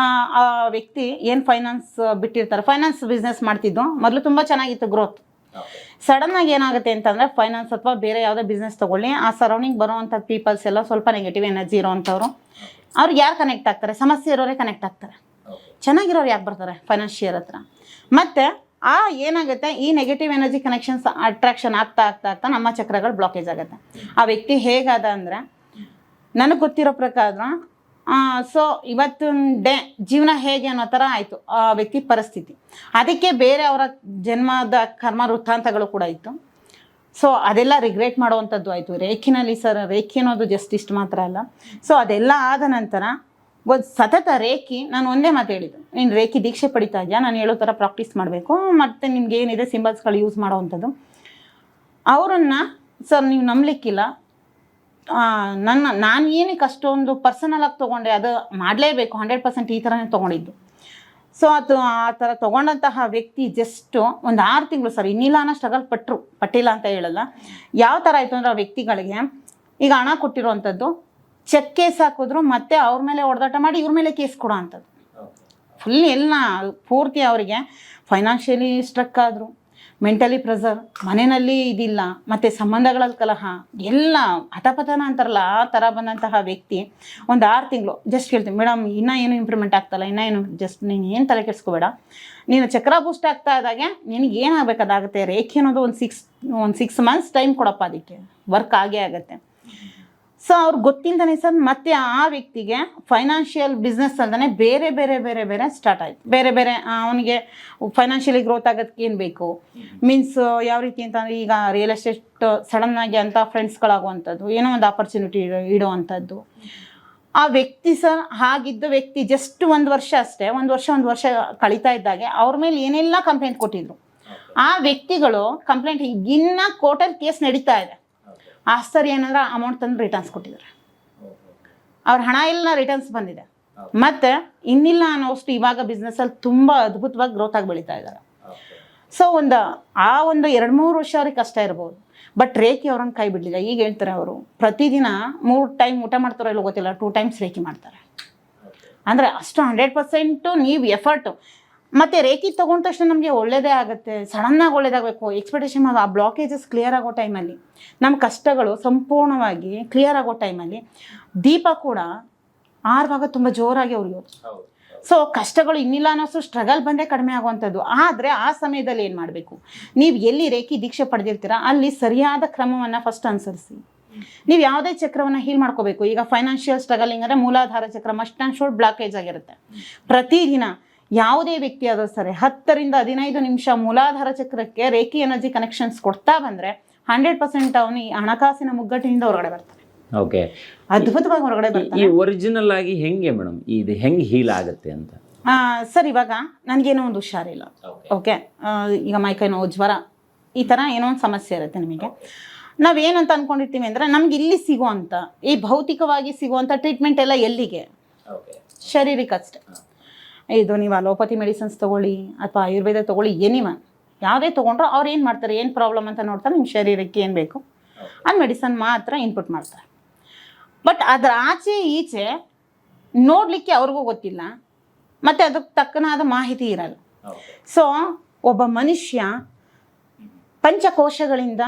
ಆ ವ್ಯಕ್ತಿ ಏನು ಫೈನಾನ್ಸ್ ಬಿಟ್ಟಿರ್ತಾರೆ ಫೈನಾನ್ಸ್ ಬಿಸ್ನೆಸ್ ಮಾಡ್ತಿದ್ದು, ಮೊದಲು ತುಂಬ ಚೆನ್ನಾಗಿತ್ತು ಗ್ರೋತ್ ಸಡನ್ನಾಗಿ ಏನಾಗುತ್ತೆ ಅಂತಂದರೆ ಫೈನಾನ್ಸ್ ಅಥವಾ ಬೇರೆ ಯಾವುದೇ ಬಿಸ್ನೆಸ್ ತಗೊಳ್ಳಿ, ಆ ಸರೌಂಡಿಂಗ್ ಬರುವಂಥ ಪೀಪಲ್ಸ್ ಎಲ್ಲ ಸ್ವಲ್ಪ ನೆಗೆಟಿವ್ ಎನರ್ಜಿ ಇರೋವಂಥವ್ರು ಅವ್ರಿಗೆ ಯಾರು ಕನೆಕ್ಟ್ ಆಗ್ತಾರೆ? ಸಮಸ್ಯೆ ಇರೋರೇ ಕನೆಕ್ಟ್ ಆಗ್ತಾರೆ. ಚೆನ್ನಾಗಿರೋರು ಯಾಕೆ ಬರ್ತಾರೆ? ಫೈನಾನ್ಷಿಯರ್ ಹತ್ರ. ಮತ್ತು, ಆ ಏನಾಗುತ್ತೆ? ಈ ನೆಗೆಟಿವ್ ಎನರ್ಜಿ ಕನೆಕ್ಷನ್ಸ್ ಅಟ್ರಾಕ್ಷನ್ ಆಗ್ತಾ ಆಗ್ತಾ ಆಗ್ತಾ ನಮ್ಮ ಚಕ್ರಗಳು ಬ್ಲಾಕೇಜ್ ಆಗುತ್ತೆ. ಆ ವ್ಯಕ್ತಿ ಹೇಗಾದ ಅಂದರೆ, ನನಗೆ ಗೊತ್ತಿರೋ ಪ್ರಕಾರ ಸೊ ಇವತ್ತಿನ ಡೇ ಜೀವನ ಹೇಗೆ ಅನ್ನೋ ಥರ ಆಯಿತು, ಆ ವ್ಯಕ್ತಿ ಪರಿಸ್ಥಿತಿ. ಅದಕ್ಕೆ ಬೇರೆ ಅವರ ಜನ್ಮದ ಕರ್ಮ ವೃತ್ತಾಂತಗಳು ಕೂಡ ಇತ್ತು. ಸೊ ಅದೆಲ್ಲ ರಿಗ್ರೆಟ್ ಮಾಡುವಂಥದ್ದು ಆಯಿತು. ರೇಖಿನಲ್ಲಿ ಸರ್, ರೇಖಿ ಅನ್ನೋದು ಜಸ್ಟ್ ಇಷ್ಟು ಮಾತ್ರ ಅಲ್ಲ. ಸೊ ಅದೆಲ್ಲ ಆದ ನಂತರ, ಒಂದು ಸತತ ರೇಖಿ, ನಾನು ಒಂದೇ ಮಾತು ಹೇಳಿದ್ದು. ನೀನು ರೇಖಿ ದೀಕ್ಷೆ ಪಡಿತಾ ಇದೆಯಾ? ನಾನು ಹೇಳೋ ಥರ ಪ್ರಾಕ್ಟೀಸ್ ಮಾಡಬೇಕು. ಮತ್ತು ನಿಮ್ಗೆ ಏನಿದೆ ಸಿಂಬಲ್ಸ್ಗಳು ಯೂಸ್ ಮಾಡೋವಂಥದ್ದು. ಅವರನ್ನು ಸರ್ ನೀವು ನಂಬಲಿಕ್ಕಿಲ್ಲ. ನನ್ನ ನಾನು ಏನಕ್ಕೆ ಅಷ್ಟೊಂದು ಪರ್ಸನಲ್ ಆಗಿ ತೊಗೊಂಡೆ ಅದು ಮಾಡಲೇಬೇಕು ಹಂಡ್ರೆಡ್ ಪರ್ಸೆಂಟ್ ಈ ಥರನೇ ತೊಗೊಂಡಿದ್ದು. ಸೊ ಅದು ಆ ಥರ ತೊಗೊಂಡಂತಹ ವ್ಯಕ್ತಿ ಜಸ್ಟು ಒಂದು ಆರು ತಿಂಗಳು ಸರ್ ಇನ್ನಿಲ್ಲ ಅನ್ನೋ ಸ್ಟ್ರಗಲ್ ಪಟ್ಟರು ಪಟ್ಟಿಲ್ಲ ಅಂತ ಹೇಳಲ್ಲ. ಯಾವ ಥರ ಆಯಿತು ಅಂದರೆ ಆ ವ್ಯಕ್ತಿಗಳಿಗೆ ಈಗ ಹಣ ಕೊಟ್ಟಿರುವಂಥದ್ದು ಚೆಕ್ ಕೇಸ್ ಹಾಕಿದ್ರು ಮತ್ತೆ ಅವ್ರ ಮೇಲೆ ಹೊಡೆದಾಟ ಮಾಡಿ ಇವ್ರ ಮೇಲೆ ಕೇಸ್ ಕೊಡೋ ಅಂಥದ್ದು. ಫುಲ್ ಎಲ್ಲ ಪೂರ್ತಿ ಅವರಿಗೆ ಫೈನಾನ್ಷಿಯಲಿ ಸ್ಟ್ರಕ್ ಆದರು. ಮೆಂಟಲಿ ಪ್ರೆಸರ್ ಮನೆಯಲ್ಲಿ ಇದಿಲ್ಲ, ಮತ್ತು ಸಂಬಂಧಗಳಲ್ಲಿ ಕಲಹ, ಎಲ್ಲ ಹಠಪತನ ಅಂತಾರಲ್ಲ, ಆ ಥರ ಬಂದಂತಹ ವ್ಯಕ್ತಿ. ಒಂದು ಆರು ತಿಂಗಳು ಜಸ್ಟ್ ಹೇಳ್ತೀನಿ, ಮೇಡಮ್, ಇನ್ನೂ ಏನು ಇಂಪ್ರೂವ್ಮೆಂಟ್ ಆಗ್ತಲ್ಲ, ಇನ್ನೂ ಏನು ಜಸ್ಟ್ ನೀನು ಏನು ತಲೆ ಕೆಡಿಸ್ಕೋಬೇಡ. ನೀನು ಚಕ್ರ ಬೂಸ್ಟ್ ಆಗ್ತಾ ಇದ್ದಾಗೆ, ನಿನಗೆ ಏನಾಗಬೇಕಾದಾಗುತ್ತೆ ರೇಖೆ ಅನ್ನೋದು ಒಂದು ಸಿಕ್ಸ್ ಒಂದು ಸಿಕ್ಸ್ ಮಂತ್ಸ್ ಟೈಮ್ ಕೊಡಪ್ಪ ಅದಕ್ಕೆ. ವರ್ಕ್ ಆಗೇ ಆಗುತ್ತೆ. ಸೊ ಅವ್ರು ಗೊತ್ತಿಲ್ಲದೇ ಸರ್ ಮತ್ತೆ ಆ ವ್ಯಕ್ತಿಗೆ ಫೈನಾನ್ಷಿಯಲ್ ಬಿಸ್ನೆಸ್ ಅಲ್ಲದೆ ಬೇರೆ ಬೇರೆ ಬೇರೆ ಬೇರೆ ಸ್ಟಾರ್ಟ್ ಆಯಿತು. ಬೇರೆ ಬೇರೆ ಅವನಿಗೆ ಫೈನಾನ್ಷಿಯಲಿ ಗ್ರೋತ್ ಆಗೋದಕ್ಕೆ ಏನು ಬೇಕು? ಮೀನ್ಸ್ ಯಾವ ರೀತಿ ಅಂತಂದರೆ ಈಗ ರಿಯಲ್ ಎಸ್ಟೇಟ್ ಸಡನ್ನಾಗಿ ಅಂತ ಫ್ರೆಂಡ್ಸ್ಗಳಾಗುವಂಥದ್ದು ಏನೋ ಒಂದು ಆಪರ್ಚುನಿಟಿ ಇಡುವಂಥದ್ದು. ಆ ವ್ಯಕ್ತಿ ಸರ್ ಹಾಗಿದ್ದ ವ್ಯಕ್ತಿ ಜಸ್ಟ್ ಒಂದು ವರ್ಷ ಅಷ್ಟೇ, ಒಂದು ವರ್ಷ ಒಂದು ವರ್ಷ ಕಳೀತಾ ಇದ್ದಾಗೆ, ಅವ್ರ ಮೇಲೆ ಏನೆಲ್ಲ ಕಂಪ್ಲೇಂಟ್ ಕೊಟ್ಟಿದ್ರು. ಆ ವ್ಯಕ್ತಿಗಳು ಕಂಪ್ಲೇಂಟ್ ಈಗಿನ್ನ ಕೋರ್ಟಲ್ಲಿ ಕೇಸ್ ನಡೀತಾ ಇದೆ. ಆಶ್ಚರ್ಯ ಏನಂದ್ರೆ ಅಮೌಂಟ್ ತಂದು ರಿಟರ್ನ್ಸ್ ಕೊಟ್ಟಿದ್ದಾರೆ. ಅವ್ರ ಹಣ ಇಲ್ಲ ರಿಟರ್ನ್ಸ್ ಬಂದಿದೆ. ಮತ್ತು ಇನ್ನಿಲ್ಲ ಅನ್ನೋಷ್ಟು ಇವಾಗ ಬಿಸ್ನೆಸ್ಸಲ್ಲಿ ತುಂಬ ಅದ್ಭುತವಾಗಿ ಗ್ರೋತ್ ಆಗಿ ಬೆಳೀತಾ ಇದ್ದಾರೆ. ಸೊ ಒಂದು ಆ ಒಂದು ಎರಡು ಮೂರು ವರ್ಷ ಅವ್ರಿಗೆ ಕಷ್ಟ ಇರ್ಬೋದು. ಬಟ್ ರೇಖಿ ಅವ್ರನ್ನ ಕೈ ಬಿಡಲಿಲ್ಲ. ಈಗ ಹೇಳ್ತಾರೆ ಅವರು ಪ್ರತಿದಿನ ಮೂರು ಟೈಮ್ ಊಟ ಮಾಡ್ತಾರೋ ಇಲ್ಲೋ ಗೊತ್ತಿಲ್ಲ ಟೂ ಟೈಮ್ಸ್ ರೇಖಿ ಮಾಡ್ತಾರೆ. ಅಂದರೆ ಅಷ್ಟು ಹಂಡ್ರೆಡ್ ಪರ್ಸೆಂಟು ನೀವು ಎಫರ್ಟು ಮತ್ತು ರೇಖಿ ತಗೊಂಡ ತಕ್ಷಣ ನಮಗೆ ಒಳ್ಳೇದೇ ಆಗುತ್ತೆ ಸಡನ್ನಾಗಿ ಒಳ್ಳೇದಾಗಬೇಕು ಎಕ್ಸ್ಪೆಕ್ಟೇಷನ್ ಆ ಬ್ಲಾಕೇಜಸ್ ಕ್ಲಿಯರ್ ಆಗೋ ಟೈಮಲ್ಲಿ ನಮ್ಮ ಕಷ್ಟಗಳು ಸಂಪೂರ್ಣವಾಗಿ ಕ್ಲಿಯರ್ ಆಗೋ ಟೈಮಲ್ಲಿ ದೀಪ ಕೂಡ ಆರುವಾಗ ತುಂಬ ಜೋರಾಗಿ ಅವ್ರಿಗೆ ಸೊ ಕಷ್ಟಗಳು ಇನ್ನಿಲ್ಲ ಅನ್ನೋಷ್ಟು ಸ್ಟ್ರಗಲ್ ಬಂದೇ ಕಡಿಮೆ ಆಗುವಂಥದ್ದು. ಆದರೆ ಆ ಸಮಯದಲ್ಲಿ ಏನು ಮಾಡಬೇಕು? ನೀವು ಎಲ್ಲಿ ರೇಖಿ ದೀಕ್ಷೆ ಪಡೆದಿರ್ತೀರಾ ಅಲ್ಲಿ ಸರಿಯಾದ ಕ್ರಮವನ್ನು ಫಸ್ಟ್ ಅನುಸರಿಸಿ. ನೀವು ಯಾವುದೇ ಚಕ್ರವನ್ನು ಹೀಲ್ ಮಾಡ್ಕೋಬೇಕು. ಈಗ ಫೈನಾನ್ಷಿಯಲ್ ಸ್ಟ್ರಗಲಿಂಗ್ ಅಂದರೆ ಮೂಲಾಧಾರ ಚಕ್ರ ಮಸ್ಟ್ ಆ್ಯಂಡ್ ಶೋರ್ಟ್ ಬ್ಲಾಕೇಜ್ ಆಗಿರುತ್ತೆ. ಪ್ರತಿದಿನ ಯಾವುದೇ ವ್ಯಕ್ತಿ ಆದರೂ ಸರಿ ಹತ್ತರಿಂದ ಹದಿನೈದು ನಿಮಿಷ ಮೂಲಾಧಾರ ಚಕ್ರಕ್ಕೆ ರೇಖಿ ಎನರ್ಜಿ ಕನೆಕ್ಷನ್ಸ್ ಕೊಡ್ತಾ ಬಂದರೆ ಹಂಡ್ರೆಡ್ ಪರ್ಸೆಂಟ್ ಅವನು ಈ ಹಣಕಾಸಿನ ಮುಗ್ಗಟ್ಟಿನಿಂದ ಹೊರಗಡೆ ಬರ್ತಾನೆ. ಓಕೆ. ಅದ್ಭುತವಾಗಿ ಹೊರಗಡೆ ಬರ್ತಾನೆ. ಈ ಒರಿಜಿನಲ್ ಆಗಿ ಹೆಂಗೆ ಮೇಡಮ್? ಇದು ಹೆಂಗೆ ಹೀಲ್ ಆಗುತ್ತೆ ಅಂತ? ಸರ್ ಇವಾಗ ನನಗೇನೋ ಒಂದು ಹುಷಾರಿಲ್ಲ. ಓಕೆ. ಈಗ ಮೈಕೈ ನೋವು ಜ್ವರ ಈ ಥರ ಏನೋ ಒಂದು ಸಮಸ್ಯೆ ಇರುತ್ತೆ ನಿಮಗೆ. ನಾವೇನಂತ ಅಂದ್ಕೊಂಡಿರ್ತೀವಿ ಅಂದರೆ ನಮ್ಗೆ ಇಲ್ಲಿ ಸಿಗುವಂಥ ಈ ಭೌತಿಕವಾಗಿ ಸಿಗುವಂಥ ಟ್ರೀಟ್ಮೆಂಟ್ ಎಲ್ಲ ಎಲ್ಲಿಗೆ? ಶರೀರಕ್ಕೆ ಅಷ್ಟೆ ಇದು ನೀವು ಅಲೋಪತಿ ಮೆಡಿಸಿನ್ಸ್ ತೊಗೊಳ್ಳಿ ಅಥವಾ ಆಯುರ್ವೇದ ತೊಗೊಳ್ಳಿ, ಏನಿವ, ಯಾವುದೇ ತೊಗೊಂಡ್ರು ಅವ್ರು ಏನು ಮಾಡ್ತಾರೆ, ಏನು ಪ್ರಾಬ್ಲಮ್ ಅಂತ ನೋಡ್ತಾರೆ ನಿಮ್ಮ ಶರೀರಕ್ಕೆ ಏನು ಬೇಕು? ಆ ಮೆಡಿಸನ್ ಮಾತ್ರ ಇನ್ಪುಟ್ ಮಾಡ್ತಾರೆ. ಬಟ್ ಅದರ ಆಚೆ ಈಚೆ ನೋಡಲಿಕ್ಕೆ ಅವ್ರಿಗೂ ಗೊತ್ತಿಲ್ಲ. ಮತ್ತು ಅದಕ್ಕೆ ತಕ್ಕನಾದ ಮಾಹಿತಿ ಇರಲ್ಲ. ಸೊ ಒಬ್ಬ ಮನುಷ್ಯ ಪಂಚಕೋಶಗಳಿಂದ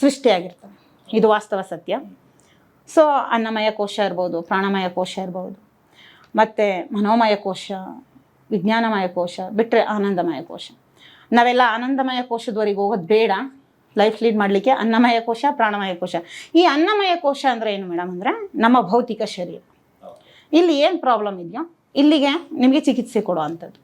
ಸೃಷ್ಟಿಯಾಗಿರ್ತಾನೆ. ಇದು ವಾಸ್ತವ ಸತ್ಯ. ಸೊ ಅನ್ನಮಯ ಕೋಶ ಇರ್ಬೋದು, ಪ್ರಾಣಮಯ ಕೋಶ ಇರ್ಬೋದು. ಮತ್ತು ಮನೋಮಯ ಕೋಶ ವಿಜ್ಞಾನಮಯ ಕೋಶ ಬಿಟ್ಟರೆ ಆನಂದಮಯ ಕೋಶ ನಾವೆಲ್ಲ ಆನಂದಮಯ ಕೋಶದವರೆಗೆ ಹೋಗೋದು ಬೇಡ. ಲೈಫ್ ಲೀಡ್ ಮಾಡಲಿಕ್ಕೆ ಅನ್ನಮಯ ಕೋಶ ಪ್ರಾಣಮಯ ಕೋಶ ಈ ಅನ್ನಮಯ ಕೋಶ ಅಂದರೆ ಏನು ಮೇಡಮ್ ಅಂದರೆ ನಮ್ಮ ಭೌತಿಕ ಶರೀರ. ಇಲ್ಲಿ ಏನು ಪ್ರಾಬ್ಲಮ್ ಇದೆಯೋ ಇಲ್ಲಿಗೆ ನಿಮಗೆ ಚಿಕಿತ್ಸೆ ಕೊಡುವಂಥದ್ದು.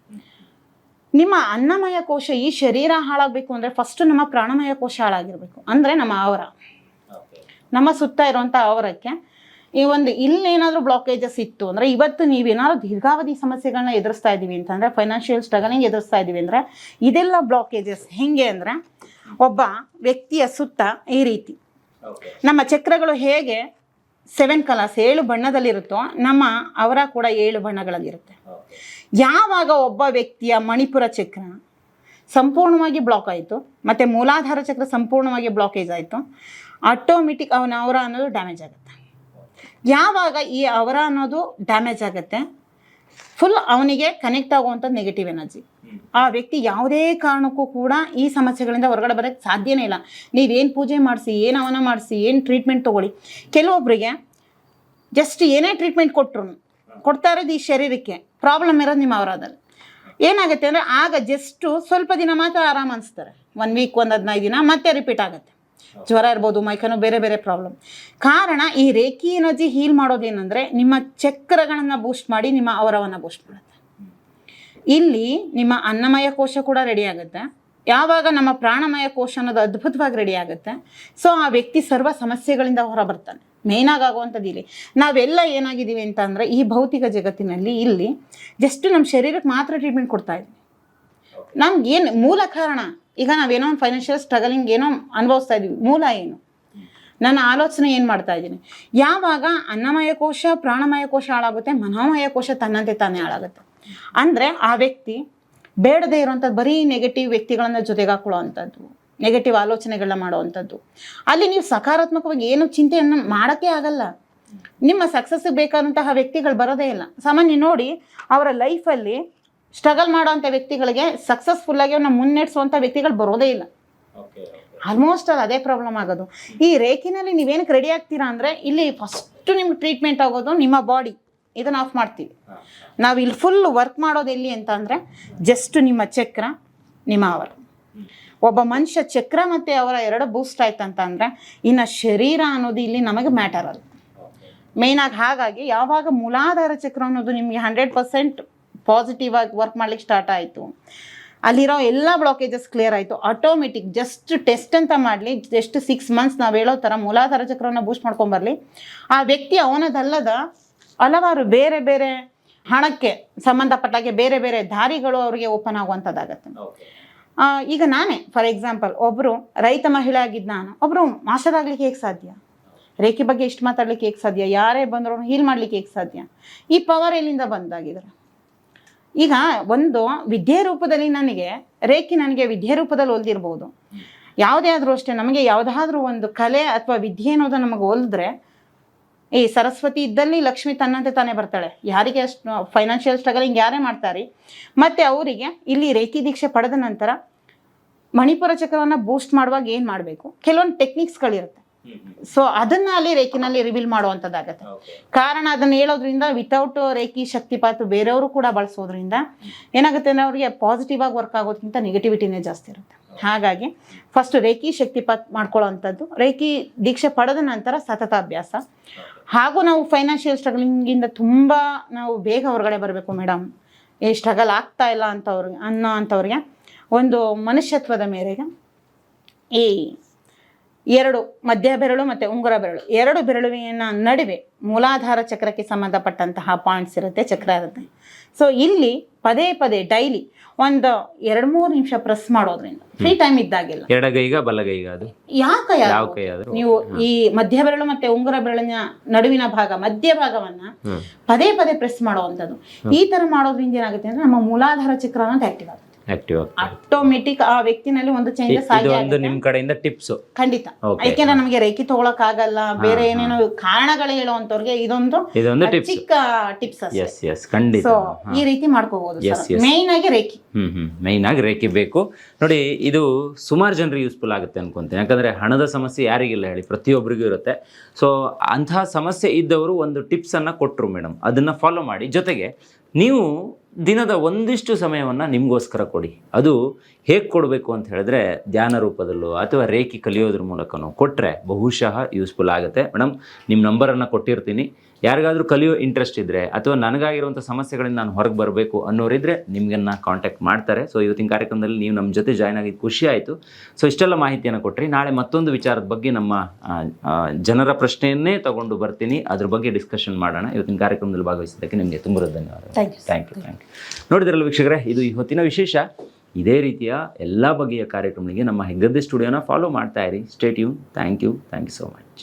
ನಿಮ್ಮ ಅನ್ನಮಯ ಕೋಶ ಈ ಶರೀರ ಹಾಳಾಗಬೇಕು ಅಂದರೆ ಫಸ್ಟ್ ನಮ್ಮ ಪ್ರಾಣಮಯ ಕೋಶ ಹಾಳಾಗಿರಬೇಕು. ಅಂದರೆ ನಮ್ಮ ಆವರ ನಮ್ಮ ಸುತ್ತ ಇರುವಂಥ ಆವರಕ್ಕೆ ಈ ಒಂದು ಇಲ್ಲಿ ಏನಾದರೂ ಬ್ಲಾಕೇಜಸ್ ಇತ್ತು ಅಂದರೆ ಇವತ್ತು ನೀವೇನಾದ್ರು ದೀರ್ಘಾವಧಿ ಸಮಸ್ಯೆಗಳನ್ನ ಎದುರಿಸ್ತಾ ಇದ್ದೀವಿ ಅಂತಂದರೆ ಫೈನಾನ್ಷಿಯಲ್ ಸ್ಟ್ರಗಲಿಂಗ್ ಎದುರಿಸ್ತಾ ಇದ್ದೀವಿ ಅಂದರೆ ಇದೆಲ್ಲ ಬ್ಲಾಕೇಜಸ್ ಹೇಗೆ ಅಂದರೆ ಒಬ್ಬ ವ್ಯಕ್ತಿಯ ಸುತ್ತ ಈ ರೀತಿ. ನಮ್ಮ ಚಕ್ರಗಳು ಹೇಗೆ ಸೆವೆನ್ ಕಲರ್ಸ್ ಏಳು ಬಣ್ಣದಲ್ಲಿರುತ್ತೋ ನಮ್ಮ ಅವರ ಕೂಡ ಏಳು ಬಣ್ಣಗಳಲ್ಲಿರುತ್ತೆ. ಯಾವಾಗ ಒಬ್ಬ ವ್ಯಕ್ತಿಯ ಮಣಿಪುರ ಚಕ್ರ ಸಂಪೂರ್ಣವಾಗಿ ಬ್ಲಾಕ್ ಆಯಿತು ಮತ್ತು ಮೂಲಾಧಾರ ಚಕ್ರ ಸಂಪೂರ್ಣವಾಗಿ ಬ್ಲಾಕೇಜ್ ಆಯಿತು ಆಟೋಮೆಟಿಕ್ ಅವನ ಅವರ ಅನ್ನೋದು ಡ್ಯಾಮೇಜ್ ಆಗುತ್ತೆ. ಯಾವಾಗ ಈ ಅವರ ಅನ್ನೋದು ಡ್ಯಾಮೇಜ್ ಆಗುತ್ತೆ? ಫುಲ್ ಅವನಿಗೆ ಕನೆಕ್ಟ್ ಆಗುವಂಥ ನೆಗೆಟಿವ್ ಎನರ್ಜಿ ಆ ವ್ಯಕ್ತಿ ಯಾವುದೇ ಕಾರಣಕ್ಕೂ ಕೂಡ ಈ ಸಮಸ್ಯೆಗಳಿಂದ ಹೊರಗಡೆ ಬರೋಕ್ಕೆ ಸಾಧ್ಯನೇ ಇಲ್ಲ. ನೀವೇನು ಪೂಜೆ ಮಾಡಿಸಿ ಏನು ಅವನ ಮಾಡಿಸಿ ಏನು ಟ್ರೀಟ್ಮೆಂಟ್ ತೊಗೊಳ್ಳಿ. ಕೆಲವೊಬ್ಬರಿಗೆ ಜಸ್ಟ್ ಏನೇ ಟ್ರೀಟ್ಮೆಂಟ್ ಕೊಟ್ಟರು ಕೊಡ್ತಾ ಇರೋದು ಈ ಶರೀರಕ್ಕೆ. ಪ್ರಾಬ್ಲಮ್ ಇರೋದು ನಿಮ್ಮ ಅವರಾದಲ್ಲಿ ಏನಾಗುತ್ತೆ ಅಂದರೆ ಆಗ ಜಸ್ಟು ಸ್ವಲ್ಪ ದಿನ ಮಾತ್ರ ಆರಾಮ ಅನಿಸ್ತಾರೆ. ಒನ್ ವೀಕ್ ಒಂದು ಹದಿನೈದು ದಿನ ಮತ್ತೆ ರಿಪೀಟ್ ಆಗುತ್ತೆ. ಜ್ವರ ಇರ್ಬೋದು ಮೈಕೈನೋ ಬೇರೆ ಬೇರೆ ಪ್ರಾಬ್ಲಮ್ ಕಾರಣ ಈ ರೇಖಿ ಎನರ್ಜಿ ಹೀಲ್ ಮಾಡೋದೇನಂದ್ರೆ ನಿಮ್ಮ ಚಕ್ರಗಳನ್ನು ಬೂಸ್ಟ್ ಮಾಡಿ ನಿಮ್ಮ ಅವರವನ್ನು ಬೂಸ್ಟ್ ಮಾಡುತ್ತೆ. ಇಲ್ಲಿ ನಿಮ್ಮ ಅನ್ನಮಯ ಕೋಶ ಕೂಡ ರೆಡಿ ಆಗುತ್ತೆ. ಯಾವಾಗ ನಮ್ಮ ಪ್ರಾಣಮಯ ಕೋಶ ಅನ್ನೋದು ಅದ್ಭುತವಾಗಿ ರೆಡಿ ಆಗುತ್ತೆ. ಸೊ ಆ ವ್ಯಕ್ತಿ ಸರ್ವ ಸಮಸ್ಯೆಗಳಿಂದ ಹೊರ ಬರ್ತಾನೆ ಮೇಯ್ನಾಗಿ ಆಗುವಂಥದ್ದು ಇಲ್ಲಿ. ನಾವೆಲ್ಲ ಏನಾಗಿದ್ದೀವಿ ಅಂತ ಅಂದರೆ ಈ ಭೌತಿಕ ಜಗತ್ತಿನಲ್ಲಿ ಇಲ್ಲಿ ಜಸ್ಟ್ ನಮ್ಮ ಶರೀರಕ್ಕೆ ಮಾತ್ರ ಟ್ರೀಟ್ಮೆಂಟ್ ಕೊಡ್ತಾ ಇದ್ದೀವಿ ನಮ್ಗೆ ಏನು ಮೂಲ ಕಾರಣ ಈಗ ನಾವೇನೋ ಒಂದು ಫೈನಾನ್ಷಿಯಲ್ ಸ್ಟ್ರಗಲಿಂಗ್ ಏನೋ ಅನುಭವಿಸ್ತಾ ಇದ್ದೀವಿ. ಮೂಲ ಏನು? ನನ್ನ ಆಲೋಚನೆ ಏನು ಮಾಡ್ತಾ ಇದ್ದೀನಿ? ಯಾವಾಗ ಅನ್ನಮಯ ಕೋಶ ಪ್ರಾಣಮಯ ಕೋಶ ಹಾಳಾಗುತ್ತೆ ಮನೋಮಯ ಕೋಶ ತನ್ನಂತೆ ತಾನೇ ಹಾಳಾಗುತ್ತೆ. ಅಂದರೆ ಆ ವ್ಯಕ್ತಿ ಬೇಡದೇ ಇರುವಂಥದ್ದು ಬರೀ ನೆಗೆಟಿವ್ ವ್ಯಕ್ತಿಗಳನ್ನ ಜೊತೆಗೆ ಹಾಕೊಳ್ಳೋವಂಥದ್ದು ನೆಗೆಟಿವ್ ಆಲೋಚನೆಗಳನ್ನ ಮಾಡುವಂಥದ್ದು ಅಲ್ಲಿ ನೀವು ಸಕಾರಾತ್ಮಕವಾಗಿ ಏನು ಚಿಂತೆಯನ್ನು ಮಾಡೋಕ್ಕೆ ಆಗಲ್ಲ. ನಿಮ್ಮ ಸಕ್ಸಸ್ಗೆ ಬೇಕಾದಂತಹ ವ್ಯಕ್ತಿಗಳು ಬರೋದೇ ಇಲ್ಲ. ಸಾಮಾನ್ಯ ನೋಡಿ, ಅವರ ಲೈಫಲ್ಲಿ ಸ್ಟ್ರಗಲ್ ಮಾಡುವಂಥ ವ್ಯಕ್ತಿಗಳಿಗೆ ಸಕ್ಸಸ್ಫುಲ್ಲಾಗಿ ಅವ್ರನ್ನ ಮುನ್ನಡೆಸುವಂಥ ವ್ಯಕ್ತಿಗಳು ಬರೋದೇ ಇಲ್ಲ. ಆಲ್ಮೋಸ್ಟ್ ಅದು ಅದೇ ಪ್ರಾಬ್ಲಮ್ ಆಗೋದು. ಈ ರೇಖಿನಲ್ಲಿ ನೀವೇನಕ್ಕೆ ರೆಡಿ ಆಗ್ತೀರಾ ಅಂದರೆ ಇಲ್ಲಿ ಫಸ್ಟು ನಿಮ್ಗೆ ಟ್ರೀಟ್ಮೆಂಟ್ ಆಗೋದು ನಿಮ್ಮ ಬಾಡಿ ಇದನ್ನು ಆಫ್ ಮಾಡ್ತೀವಿ. ನಾವು ಇಲ್ಲಿ ಫುಲ್ ವರ್ಕ್ ಮಾಡೋದು ಎಲ್ಲಿ ಅಂತ ಅಂದರೆ ಜಸ್ಟ್ ನಿಮ್ಮ ಚಕ್ರ ನಿಮ್ಮ ಅವರ. ಒಬ್ಬ ಮನುಷ್ಯ ಚಕ್ರ ಮತ್ತು ಅವರ ಎರಡು ಬೂಸ್ಟ್ ಆಯ್ತು ಅಂತ ಅಂದರೆ ಇನ್ನು ಶರೀರ ಅನ್ನೋದು ಇಲ್ಲಿ ನಮಗೆ ಮ್ಯಾಟರ್ ಅಲ್ಲ. ಮೇಯ್ನಾಗಿ ಹಾಗಾಗಿ ಯಾವಾಗ ಮೂಲಾಧಾರ ಚಕ್ರ ಅನ್ನೋದು ನಿಮಗೆ ಹಂಡ್ರೆಡ್ ಪರ್ಸೆಂಟ್ ಪಾಸಿಟಿವ್ ಆಗಿ ವರ್ಕ್ ಮಾಡ್ಲಿಕ್ಕೆ ಸ್ಟಾರ್ಟ್ ಆಯಿತು. ಅಲ್ಲಿರೋ ಎಲ್ಲ ಬ್ಲಾಕೇಜಸ್ ಕ್ಲಿಯರ್ ಆಯಿತು. ಆಟೋಮೆಟಿಕ್ ಜಸ್ಟ್ ಟೆಸ್ಟ್ ಅಂತ ಮಾಡಲಿ ಜಸ್ಟ್ ಸಿಕ್ಸ್ ಮಂತ್ಸ್ ನಾವು ಹೇಳೋ ಥರ ಮೂಲಾಧಾರ ಚಕ್ರವನ್ನ ಬೂಸ್ಟ್ ಮಾಡ್ಕೊಂಬರ್ಲಿ ಆ ವ್ಯಕ್ತಿ ಅವನದಲ್ಲದ ಹಲವಾರು ಬೇರೆ ಬೇರೆ ಹಣಕ್ಕೆ ಸಂಬಂಧಪಟ್ಟಾಗೆ ಬೇರೆ ಬೇರೆ ದಾರಿಗಳು ಅವರಿಗೆ ಓಪನ್ ಆಗುವಂಥದ್ದಾಗತ್ತೆ ಈಗ ನಾನೇ ಫಾರ್ ಎಕ್ಸಾಂಪಲ್ ಒಬ್ಬರು ರೈತ ಮಹಿಳೆ ಆಗಿದ್ದು ನಾನು. ಒಬ್ಬರು ಮಾಸ್ಟರ್ ಆಗ್ಲಿಕ್ಕೆ ಹೇಗೆ ಸಾಧ್ಯ? ರೇಖೆ ಬಗ್ಗೆ ಇಷ್ಟು ಮಾತಾಡ್ಲಿಕ್ಕೆ ಹೇಗೆ ಸಾಧ್ಯ? ಯಾರೇ ಬಂದರೂ ಹೀಲ್ ಮಾಡ್ಲಿಕ್ಕೆ ಹೇಗೆ ಸಾಧ್ಯ? ಈ ಪವರ್ ಎಲ್ಲಿಂದ ಬಂದಾಗಿದ್ರೆ? ಈಗ ಒಂದು ವಿದ್ಯೆ ರೂಪದಲ್ಲಿ ನನಗೆ, ರೇಖೆ ನನಗೆ ವಿದ್ಯೆ ರೂಪದಲ್ಲಿ ಒಲ್ದಿರ್ಬೋದು. ಯಾವುದೇ ಆದರೂ ಅಷ್ಟೇ, ನಮಗೆ ಯಾವುದಾದ್ರೂ ಒಂದು ಕಲೆ ಅಥವಾ ವಿದ್ಯೆ ಅನ್ನೋದು ನಮಗೆ ಹೊಲಿದ್ರೆ ಈ ಸರಸ್ವತಿ ಇದ್ದಲ್ಲಿ ಲಕ್ಷ್ಮಿ ತನ್ನಂತೆ ತಾನೇ ಬರ್ತಾಳೆ. ಯಾರಿಗೆ ಅಷ್ಟು ಫೈನಾನ್ಷಿಯಲ್ ಸ್ಟ್ರಗಲಿಂಗ್ ಯಾರೇ ಮಾಡ್ತಾರೆ. ಮತ್ತು ಅವರಿಗೆ ಇಲ್ಲಿ ರೇಖಿ ದೀಕ್ಷೆ ಪಡೆದ ನಂತರ ಮಣಿಪುರ ಚಕ್ರವನ್ನು ಬೂಸ್ಟ್ ಮಾಡುವಾಗ ಏನು ಮಾಡಬೇಕು? ಕೆಲವೊಂದು ಟೆಕ್ನಿಕ್ಸ್ಗಳಿರುತ್ತೆ ಸೊ ಅದನ್ನ ಅಲ್ಲಿ ರೇಖಿನಲ್ಲಿ ರಿವೀಲ್ ಮಾಡುವಂಥದ್ದಾಗತ್ತೆ. ಕಾರಣ ಅದನ್ನ ಹೇಳೋದ್ರಿಂದ ವಿತೌಟ್ ರೇಖಿ ಶಕ್ತಿಪಾತ ಬೇರೆಯವರು ಕೂಡ ಬಳಸೋದ್ರಿಂದ ಏನಾಗುತ್ತೆ ಅಂದ್ರೆ ಅವ್ರಿಗೆ ಪಾಸಿಟಿವ್ ಆಗಿ ವರ್ಕ್ ಆಗೋದ್ಕಿಂತ ನೆಗೆಟಿವಿಟಿನೇ ಜಾಸ್ತಿ ಇರುತ್ತೆ. ಹಾಗಾಗಿ ಫಸ್ಟ್ ರೇಖಿ ಶಕ್ತಿಪಾತ್ ಮಾಡ್ಕೊಳ್ಳೋವಂಥದ್ದು. ರೇಖಿ ದೀಕ್ಷೆ ಪಡೆದ ನಂತರ ಸತತ ಅಭ್ಯಾಸ. ಹಾಗೂ ನಾವು ಫೈನಾನ್ಷಿಯಲ್ ಸ್ಟ್ರಗಲಿಂಗಿಂದ ತುಂಬ ನಾವು ಬೇಗ ಹೊರಗಡೆ ಬರಬೇಕು ಮೇಡಮ್ ಈ ಸ್ಟ್ರಗಲ್ ಆಗ್ತಾ ಇಲ್ಲ ಅಂತವ್ರಿಗೆ ಅನ್ನೋ ಅಂಥವ್ರಿಗೆ ಒಂದು ಮನುಷ್ಯತ್ವದ ಮೇರೆಗೆ ಈ ಎರಡು ಮಧ್ಯ ಬೆರಳು ಮತ್ತು ಉಂಗುರ ಬೆರಳು. ಎರಡು ಬೆರಳುವಿನ ನಡುವೆ ಮೂಲಾಧಾರ ಚಕ್ರಕ್ಕೆ ಸಂಬಂಧಪಟ್ಟಂತಹ ಪಾಯಿಂಟ್ಸ್ ಇರುತ್ತೆ ಚಕ್ರ ಇರುತ್ತೆ. ಸೊ ಇಲ್ಲಿ ಪದೇ ಪದೇ ಡೈಲಿ ಒಂದು ಎರಡು ಮೂರು ನಿಮಿಷ ಪ್ರೆಸ್ ಮಾಡೋದ್ರಿಂದ. ಫ್ರೀ ಟೈಮ್ ಇದ್ದಾಗೆಲ್ಲ. ಎಡಗೈಗ ಬಲಗೈಗ ಅದು? ಯಾಕ ನೀವು ಈ ಮಧ್ಯ ಬೆರಳು ಮತ್ತೆ ಉಂಗುರ ಬೆರಳಿನ ನಡುವಿನ ಭಾಗ ಮಧ್ಯ ಭಾಗವನ್ನ ಪದೇ ಪದೇ ಪ್ರೆಸ್ ಮಾಡುವಂಥದ್ದು. ಈ ತರ ಮಾಡೋದ್ರಿಂದ ಏನಾಗುತ್ತೆ ಅಂದ್ರೆ ನಮ್ಮ ಮೂಲಾಧಾರ ಚಕ್ರ ಅನ್ನೋದು ಆಕ್ಟಿವ್ ಆಗುತ್ತೆ. ಆಕ್ಟಿವ್ ಆಟೋಮೆಟಿಕ್ ಆ ವ್ಯಕ್ತಿನಲ್ಲಿ ಒಂದು ಚೇಂಜಸ್ ಇದು ಒಂದು ನಿಮ್ ಕಡೆಯಿಂದ ಟಿಪ್ಸ್ ಖಂಡಿತ. ಯಾಕೆಂದ್ರೆ ನಮಗೆ ರೇಖಿ ತಗೊಳಕ್ ಆಗಲ್ಲ ಬೇರೆ ಏನೇನೋ ಕಾರಣಗಳು ಹೇಳುವಂತವ್ರಿಗೆ ಇದೊಂದು ಇದೊಂದು ಟಿಪ್ಸ್ ಚಿಕ್ಕ ಟಿಪ್ಸ್ ಎಸ್ ಎಸ್ ಖಂಡಿತ. ಈ ರೀತಿ ಮಾಡ್ಕೋಬಹುದು. ಮೇನ್ ಆಗಿ ರೇಖಿ. ಹ್ಮ್ ಹ್ಮ್. ಮೈನ್ ಆಗಿ ರೇಖಿ ಬೇಕು. ನೋಡಿ ಇದು ಸುಮಾರು ಜನರಿಗೆ ಯೂಸ್ಫುಲ್ ಆಗುತ್ತೆ ಅನ್ಕೊಂತೀನಿ. ಯಾಕಂದ್ರೆ ಹಣದ ಸಮಸ್ಯೆ ಯಾರಿಗಿಲ್ಲ ಹೇಳಿ ಪ್ರತಿಯೊಬ್ಬರಿಗೂ ಇರುತ್ತೆ. ಸೊ ಅಂತಹ ಸಮಸ್ಯೆ ಇದ್ದವರು ಒಂದು ಟಿಪ್ಸ್ ಅನ್ನ ಕೊಟ್ಟರು ಮೇಡಮ್ ಅದನ್ನ ಫಾಲೋ ಮಾಡಿ. ಜೊತೆಗೆ ನೀವು ದಿನದ ಒಂದಿಷ್ಟು ಸಮಯವನ್ನು ನಿಮಗೋಸ್ಕರ ಕೊಡಿ. ಅದು ಹೇಗೆ ಕೊಡಬೇಕು ಅಂತ ಹೇಳಿದ್ರೆ ಧ್ಯಾನ ರೂಪದಲ್ಲೋ ಅಥವಾ ರೇಖೆ ಕಲಿಯೋದ್ರ ಮೂಲಕನೋ ಕೊಟ್ಟರೆ ಬಹುಶಃ ಯೂಸ್ಫುಲ್ ಆಗುತ್ತೆ. ಮೇಡಮ್ ನಿಮ್ಮ ನಂಬರನ್ನು ಕೊಟ್ಟಿರ್ತೀನಿ. ಯಾರಿಗಾದ್ರೂ ಕಲಿಯೋ ಇಂಟ್ರೆಸ್ಟ್ ಇದ್ದರೆ ಅಥವಾ ನನಗಾಗಿರುವಂಥ ಸಮಸ್ಯೆಗಳಿಂದ ನಾನು ಹೊರಗೆ ಬರಬೇಕು ಅನ್ನೋರಿದ್ರೆ ನಿಮಗನ್ನ ಕಾಂಟ್ಯಾಕ್ಟ್ ಮಾಡ್ತಾರೆ. ಸೊ ಇವತ್ತಿನ ಕಾರ್ಯಕ್ರಮದಲ್ಲಿ ನೀವು ನಮ್ಮ ಜೊತೆ ಜಾಯ್ನ್ ಆಗಿದ್ದು ಖುಷಿ ಆಯಿತು. ಸೊ ಇಷ್ಟೆಲ್ಲ ಮಾಹಿತಿಯನ್ನು ಕೊಟ್ರಿ. ನಾಳೆ ಮತ್ತೊಂದು ವಿಚಾರದ ಬಗ್ಗೆ ನಮ್ಮ ಜನರ ಪ್ರಶ್ನೆಯನ್ನೇ ತಗೊಂಡು ಬರ್ತೀನಿ. ಅದ್ರ ಬಗ್ಗೆ ಡಿಸ್ಕಷನ್ ಮಾಡೋಣ. ಇವತ್ತಿನ ಕಾರ್ಯಕ್ರಮದಲ್ಲಿ ಭಾಗವಹಿಸಿದ್ದಕ್ಕೆ ನಿಮಗೆ ತುಂಬ you thank you thank you ನೋಡಿದ್ರಲ್ಲ ವೀಕ್ಷಕರೇ ಇದು ಇವತ್ತಿನ ವಿಶೇಷ. ಇದೇ ರೀತಿಯ ಎಲ್ಲ ಬಗೆಯ ಕಾರ್ಯಕ್ರಮಗಳಿಗೆ ನಮ್ಮ ಹೆಗ್ಗದ್ದೆ ಸ್ಟುಡಿಯೋನ ಫಾಲೋ ಮಾಡ್ತಾ ಇರಿ. State you thank you thank you so much